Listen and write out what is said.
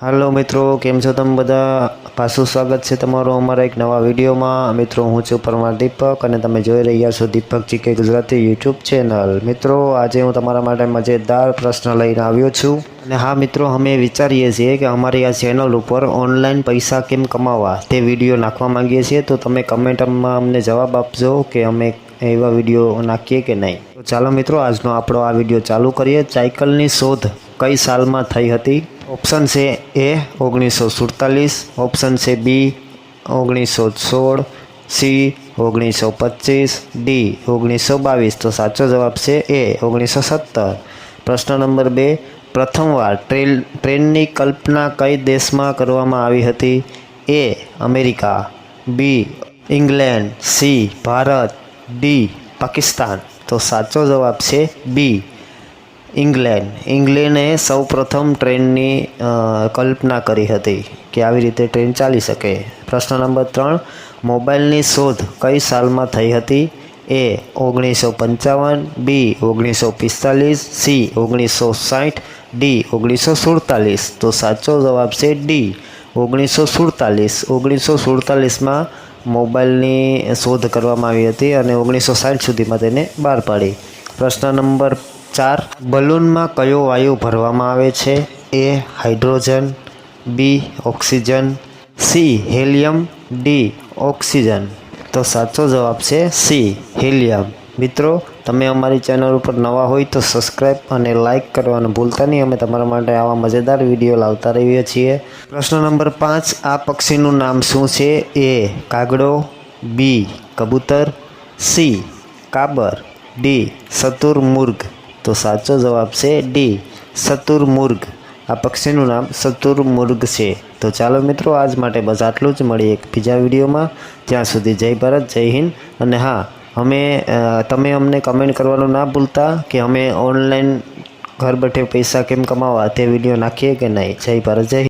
હાલો મિત્રો, કેમ છો તમે બધા? પાછું સ્વાગત છે તમારું અમારા એક નવા વિડીયોમાં. મિત્રો, હું છું પરમાર દીપક અને તમે જોઈ રહ્યા છો Deepak GK Gujarati YouTube channel. મિત્રો, આજે હું તમારા માટે મજેદાર પ્રશ્ન લઈને આવ્યો છું. અને હા, મિત્રો, અમે વિચારીએ છીએ કે અમારી આ ચેનલ ઉપર ઓનલાઈન પૈસા કેમ કમાવા? તે વીડિયો નાખવા માંગીએ છીએ. તો તમે કમેન્ટમાં અમને જવાબ આપજો કે અમે એવા વીડિયો નાખીએ કે નહીં. તો ચાલો મિત્રો, આજનો આપણો આ વીડિયો ચાલુ કરીએ. સાયકલની શોધ કઈ સાલમાં થઈ હતી? ઓપ્શન છે એ ઓગણીસો સુડતાલીસ ઓપ્શન છે બી ઓગણીસો સોળ સી ઓગણીસો પચીસ ડી ઓગણીસો બાવીસ તો સાચો જવાબ છે એ ઓગણીસો સત્તર પ્રશ્ન નંબર બે, પ્રથમવાર ટ્રેન ટ્રેનની કલ્પના કઈ દેશમાં કરવામાં આવી હતી? A America. B England. C Bharat. D Pakistan. તો સાચો જવાબ છે બી ઇંગ્લેન્ડ. ઇંગ્લેન્ડે સૌ પ્રથમ ટ્રેનની કલ્પના કરી હતી કે આવી રીતે ટ્રેન ચાલી શકે. પ્રશ્ન નંબર ત્રણ, મોબાઈલની શોધ કઈ સાલમાં થઈ હતી? એ, ઓગણીસો પંચાવન, બી, ઓગણીસો પિસ્તાલીસ, સી, ઓગણીસો સાઠ, ડી, ઓગણીસો સુડતાલીસ. તો સાચો જવાબ છે ડી, ઓગણીસો સુડતાલીસ. ઓગણીસો સુડતાલીસમાં મોબાઈલની શોધ કરવામાં આવી હતી અને ઓગણીસો સાઠ સુધીમાં તેને બહાર પાડી. પ્રશ્ન નંબર ચાર બલૂનમાં કયો વાયુ ભરવામાં આવે છે? A hydrogen, B oxygen, C helium, D oxygen. તો સાચો જવાબ છે સી હેલિયમ. મિત્રો, તમે અમારી ચેનલ ઉપર નવા હોય તો સબસ્ક્રાઈબ અને લાઇક કરવાનું ભૂલતા નહીં. અમે તમારા માટે આવા મજેદાર વીડિયો લાવતા રહીએ છીએ. પ્રશ્ન નંબર પાંચ, આ પક્ષીનું નામ શું છે? એ કાગડો, બી કબૂતર, સી કાબર, ડી સતુરમુર્ગ તો સાચો જવાબ છે ડી, સતુરમુર્ગ. આ પક્ષીનું નામ સતુરમુર્ગ છે. તો ચાલો મિત્રો, આજ માટે બસ આટલું જ. મળીએ એક બીજા વિડીયોમાં. ત્યાં સુધી જય ભારત, જય હિન્દ. અને હા, અમે તમે અમને કમેન્ટ કરવાનું ના ભૂલતા કે અમે ઓનલાઈન ઘર બેઠે પૈસા કેમ કમાવા? તે વીડિયો નાખીએ કે નહીં? જય ભારત, જય